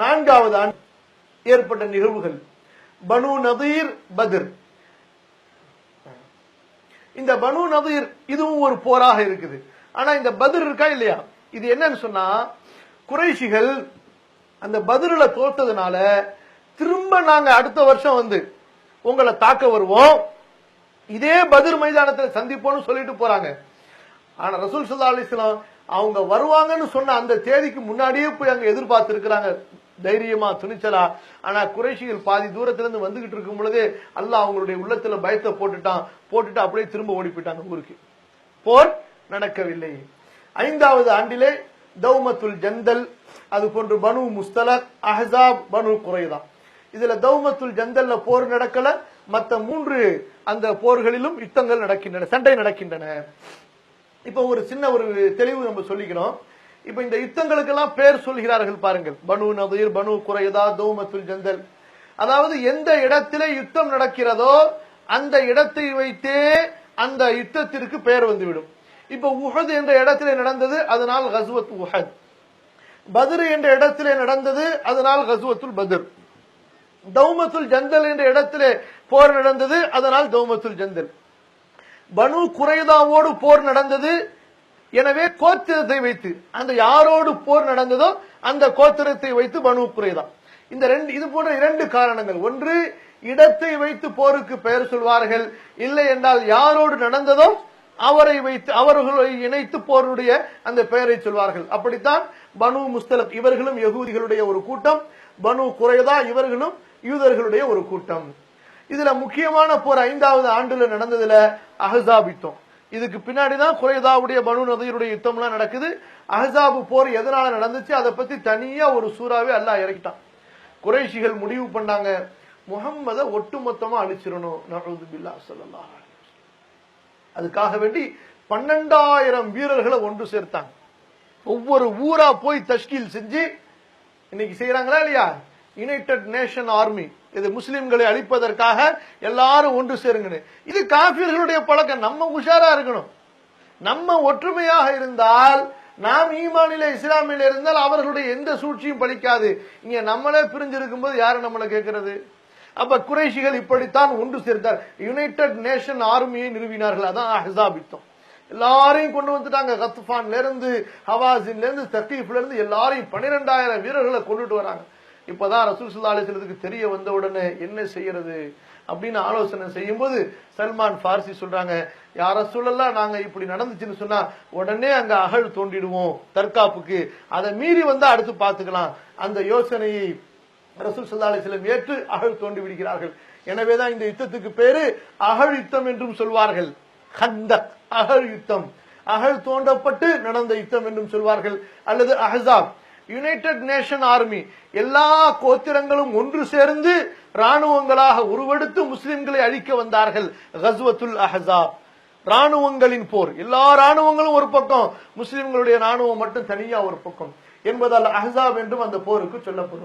நான்காவது ஆண்டு ஏற்பட்ட நிகழ்வுகள். பனு நதீர் பதிர். இந்த பனு நதீர் இதுவும் ஒரு போராக இருக்குது. ஆனா இந்த பதிர் இருக்கா இல்லையா? இது என்னன்னு சொன்னா குறைஷிகள் அந்த பதில தோத்ததுனால திரும்ப நாங்க அடுத்த வருஷம் வந்து உங்களை தாக்க வருவோம். இதே பதிர் மைதானத்தில் சந்திப்போம்னு சொல்லிட்டு போறாங்க. ஆனா ரசூல் சல்லா அலிஸ்லாம் அவங்க வருவாங்கன்னு சொன்ன அந்த தேதிக்கு முன்னாடியே போய் அங்க எதிர்பார்த்து இருக்கிறாங்க தைரியமா துணிச்சலா? ஆனா குறைஷிகள் பாதி தூரத்துல இருந்து வந்துகிட்டு இருக்கும் பொழுதே அல்லாஹ் அவங்களுடைய உள்ளத்துல பயத்தை போட்டுட்டான். போட்டுட்டு அப்படியே திரும்ப ஓடி போயிட்டாங்க ஊருக்கு. போர் நடக்கவில்லை. ஐந்தாவது ஆண்டிலே தௌமத்துல் ஜந்தல் அது போன்று பனு முஸ்தலக் அஹசாப் பனு குறைதா. இதுல தௌமத்துல் ஜந்தல்ல போர் நடக்கல. மற்ற மூன்று அந்த போர்களிலும் யுத்தங்கள் நடக்கின்றன சண்டை நடக்கின்றன. இப்ப ஒரு சின்ன ஒரு தெளிவு நம்ம சொல்லிக்கிறோம். இப்ப இந்த யுத்தங்களுக்கெல்லாம் பேர் சொல்கிறார்கள் பாருங்கள். பனு நதீர் பனு குறைதா தௌமத்துல் ஜந்தல். அதாவது எந்த இடத்திலே யுத்தம் நடக்கிறதோ அந்த இடத்தை வைத்தே அந்த யுத்தத்திற்கு பெயர் வந்துவிடும். இப்ப உஹத் என்ற இடத்திலே நடந்தது அதனால் ஹசுவத் உஹத். பத்ர் என்ற இடத்திலே நடந்தது அதனால் ஹசுவத்துல் பத்ர். தௌமத்துல் ஜந்தல் என்ற இடத்திலே போர் நடந்தது அதனால் தௌமத்துல் ஜந்தல். பனு குறைதாவோடு போர் நடந்தது எனவே கோத்திரத்தை வைத்து அந்த யாரோடு போர் நடந்ததோ அந்த கோத்திரத்தை வைத்து பனு குறைதா இந்த ரெண்டு இது போன்ற இரண்டு காரணங்கள். ஒன்று இடத்தை வைத்து போருக்கு பெயர் சொல்வார்கள். இல்லை என்றால் யாரோடு நடந்ததோ அவரை வைத்து அவர்களை இணைத்து போருடைய அந்த பெயரை சொல்வார்கள். அப்படித்தான் பனு முஸ்தலக் இவர்களும் யகூதிகளுடைய ஒரு கூட்டம். பனு குறைதா இவர்களும் யூதர்களுடைய ஒரு கூட்டம். இதுல முக்கியமான போர் ஐந்தாவது ஆண்டுல நடந்ததுல அகசாபித்தோம் இதுக்கு பின்னாடி தான் குறைதாவுடைய பனு நதியுடைய யுத்தம்லாம் நடக்குது. அஹசாபு போர் எதனால நடந்துச்சு? அதை பத்தி தனியா ஒரு சூறாவே அல்லாஹ் இறக்கிட்டான். குறைஷிகள் முடிவு பண்ணாங்க. முகம்மத ஒட்டுமொத்தமா அழிச்சிடணும். நழுது பில்லா சொல்லலாம் அதுக்காக வேண்டி பன்னெண்டாயிரம் வீரர்களை ஒன்று சேர்த்தாங்க. ஒவ்வொரு ஊரா போய் தஷ்கீல் செஞ்சு இன்னைக்கு செய்யறாங்களா இல்லையா? யுனைடெட் நேஷன் ஆர்மி இது முஸ்லிம்களை அழிப்பதற்காக எல்லாரும் ஒன்று சேருங்கன்னு. இது காபியர்களுடைய பழக்கம். நம்ம உஷாரா இருக்கணும். நம்ம ஒற்றுமையாக இருந்தால் நாம் ஈமானில இஸ்லாமில இருந்தால் அவர்களுடைய எந்த சூழ்ச்சியும் பலிக்காது இங்க நம்மளே பிரிஞ்சிருக்கும் போது யாரும் நம்மளை கேட்கறது? அப்ப குறைஷிகள் இப்படித்தான் ஒன்று சேர்ந்தார் யுனைடெட் நேஷன் ஆர்மியை நிறுவினார்கள். அதான் அஹாபித்தம் எல்லாரையும் கொண்டு வந்துட்டாங்க. கத்துஃபான்ல இருந்து ஹவாசின்ல இருந்து தக்கீஃப்ல இருந்து எல்லாரையும் பன்னிரெண்டாயிரம் வீரர்களை கொண்டுட்டு வராங்க. இப்பதான் ரசூல் சுல்லா அலிஸ்லத்துக்கு தெரிய வந்த உடனே என்ன செய்யறது அப்படின்னு ஆலோசனை செய்யும்போது சல்மான் ஃபார்சி சொல்றாங்க யார சூழல்லாம் நாங்க இப்படி நடந்துச்சுன்னு சொன்னா உடனே அங்க அகழ் தோண்டிடுவோம் தற்காப்புக்கு. அதை மீறி வந்தா அடுத்து பாத்துக்கலாம். அந்த யோசனையை ரசூல் சல்லா அலிஸ்லம் ஏற்று அகழ் தோண்டி விடுகிறார்கள். எனவேதான் இந்த யுத்தத்துக்கு பேரு அகழ் யுத்தம் என்றும் சொல்வார்கள். ஹந்தக் அகழ் யுத்தம். அகழ் தோண்டப்பட்டு நடந்த யுத்தம் என்றும் சொல்வார்கள். அல்லது அஹசாப் யுனைடெட் நேஷன் ஆர்மி எல்லா கோத்திரங்களும் ஒன்று சேர்ந்து ராணுவங்களாக உருவெடுத்து முஸ்லிம்களை அழிக்க வந்தார்கள். கஸ்வத்துல் அஹசாப். ராணுவங்களின் போர். எல்லா ராணுவங்களும் ஒரு பக்கம். முஸ்லிம்களுடைய ராணுவம் மட்டும் தனியா ஒரு பக்கம். என்பதால் அஹசாப் என்றும் அந்த போருக்கு சொல்லப்படும்